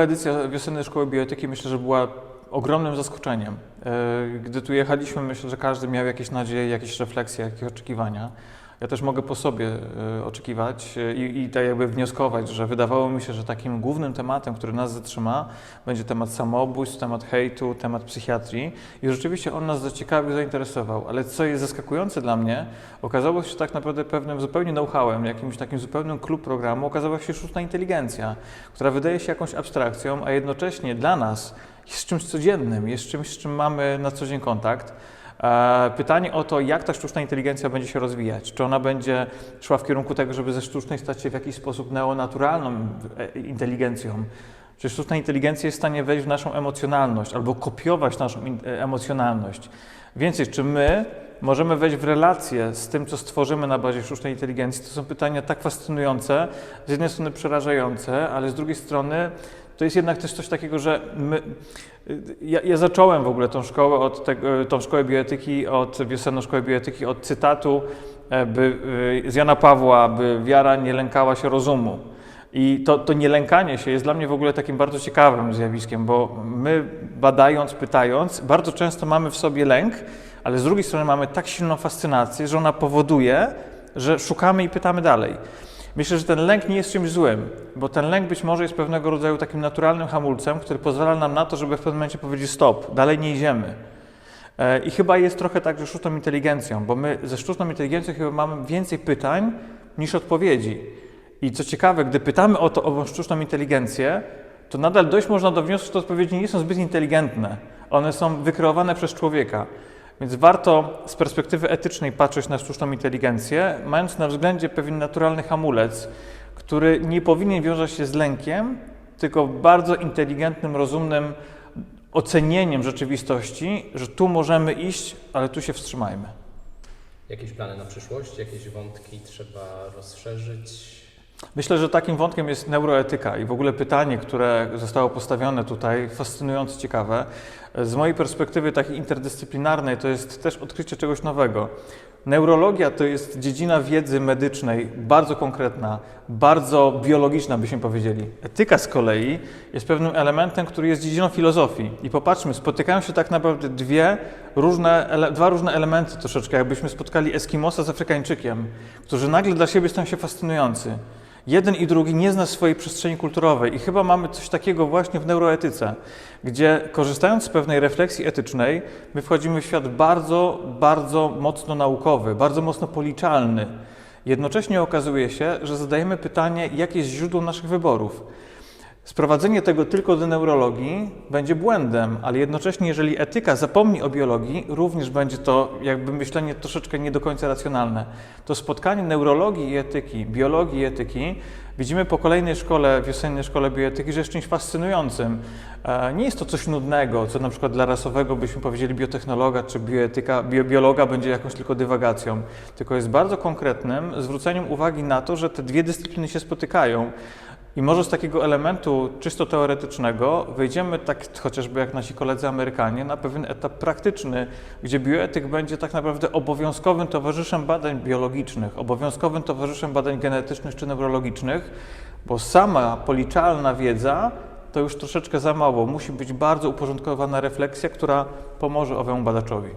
edycja wiosennej szkoły bioetyki myślę, że była ogromnym zaskoczeniem. E, Gdy tu jechaliśmy, myślę, że każdy miał jakieś nadzieje, jakieś refleksje, jakieś oczekiwania. Ja też mogę po sobie e, oczekiwać e, i, i tak jakby wnioskować, że wydawało mi się, że takim głównym tematem, który nas zatrzyma, będzie temat samobójstw, temat hejtu, temat psychiatrii i rzeczywiście on nas zaciekawił, zainteresował. Ale co jest zaskakujące dla mnie, okazało się tak naprawdę pewnym zupełnie know-howem, jakimś takim zupełnym klub programu, okazała się sztuczna inteligencja, która wydaje się jakąś abstrakcją, a jednocześnie dla nas jest czymś codziennym, jest czymś, z czym mamy na co dzień kontakt. E, Pytanie o to, jak ta sztuczna inteligencja będzie się rozwijać. Czy ona będzie szła w kierunku tego, żeby ze sztucznej stać się w jakiś sposób neonaturalną e, inteligencją? Czy sztuczna inteligencja jest w stanie wejść w naszą emocjonalność albo kopiować naszą e, emocjonalność? Więcej, czy my możemy wejść w relację z tym, co stworzymy na bazie sztucznej inteligencji? To są pytania tak fascynujące, z jednej strony przerażające, ale z drugiej strony to jest jednak też coś takiego, że my, ja, ja zacząłem w ogóle tą szkołę, od tą szkołę bioetyki, od wiosenną szkołę bioetyki, od cytatu e, by, y, z Jana Pawła, by wiara nie lękała się rozumu. I to, to nielękanie się jest dla mnie w ogóle takim bardzo ciekawym zjawiskiem, bo my badając, pytając, bardzo często mamy w sobie lęk, ale z drugiej strony mamy tak silną fascynację, że ona powoduje, że szukamy i pytamy dalej. Myślę, że ten lęk nie jest czymś złym, bo ten lęk być może jest pewnego rodzaju takim naturalnym hamulcem, który pozwala nam na to, żeby w pewnym momencie powiedzieć stop, dalej nie idziemy. E, I chyba jest trochę tak ze sztuczną inteligencją, bo my ze sztuczną inteligencją chyba mamy więcej pytań niż odpowiedzi. I co ciekawe, gdy pytamy o to, o sztuczną inteligencję, to nadal dojść można do wniosku, że te odpowiedzi nie są zbyt inteligentne. One są wykreowane przez człowieka. Więc warto z perspektywy etycznej patrzeć na sztuczną inteligencję, mając na względzie pewien naturalny hamulec, który nie powinien wiązać się z lękiem, tylko bardzo inteligentnym, rozumnym ocenieniem rzeczywistości, że tu możemy iść, ale tu się wstrzymajmy. Jakieś plany na przyszłość, jakieś wątki trzeba rozszerzyć? Myślę, że takim wątkiem jest neuroetyka i w ogóle pytanie, które zostało postawione tutaj, fascynująco ciekawe. Z mojej perspektywy takiej interdyscyplinarnej to jest też odkrycie czegoś nowego. Neurologia to jest dziedzina wiedzy medycznej bardzo konkretna, bardzo biologiczna, byśmy powiedzieli. Etyka z kolei jest pewnym elementem, który jest dziedziną filozofii. I popatrzmy, spotykają się tak naprawdę dwie różne, dwa różne elementy troszeczkę, jakbyśmy spotkali Eskimosa z Afrykańczykiem, którzy nagle dla siebie stają się fascynujący. Jeden i drugi nie zna swojej przestrzeni kulturowej i chyba mamy coś takiego właśnie w neuroetyce, gdzie korzystając z pewnej refleksji etycznej, my wchodzimy w świat bardzo, bardzo mocno naukowy, bardzo mocno policzalny. Jednocześnie okazuje się, że zadajemy pytanie, jakie jest źródło naszych wyborów. Sprowadzenie tego tylko do neurologii będzie błędem, ale jednocześnie, jeżeli etyka zapomni o biologii, również będzie to jakby myślenie troszeczkę nie do końca racjonalne. To spotkanie neurologii i etyki, biologii i etyki widzimy po kolejnej szkole, wiosennej szkole bioetyki, że jest czymś fascynującym. E, Nie jest to coś nudnego, co na przykład dla rasowego byśmy powiedzieli biotechnologa czy bioetyka, bio, biologa będzie jakąś tylko dywagacją, tylko jest bardzo konkretnym zwróceniem uwagi na to, że te dwie dyscypliny się spotykają. I może z takiego elementu czysto teoretycznego wejdziemy, tak chociażby jak nasi koledzy Amerykanie, na pewien etap praktyczny, gdzie bioetyk będzie tak naprawdę obowiązkowym towarzyszem badań biologicznych, obowiązkowym towarzyszem badań genetycznych czy neurologicznych, bo sama policzalna wiedza to już troszeczkę za mało. Musi być bardzo uporządkowana refleksja, która pomoże owemu badaczowi.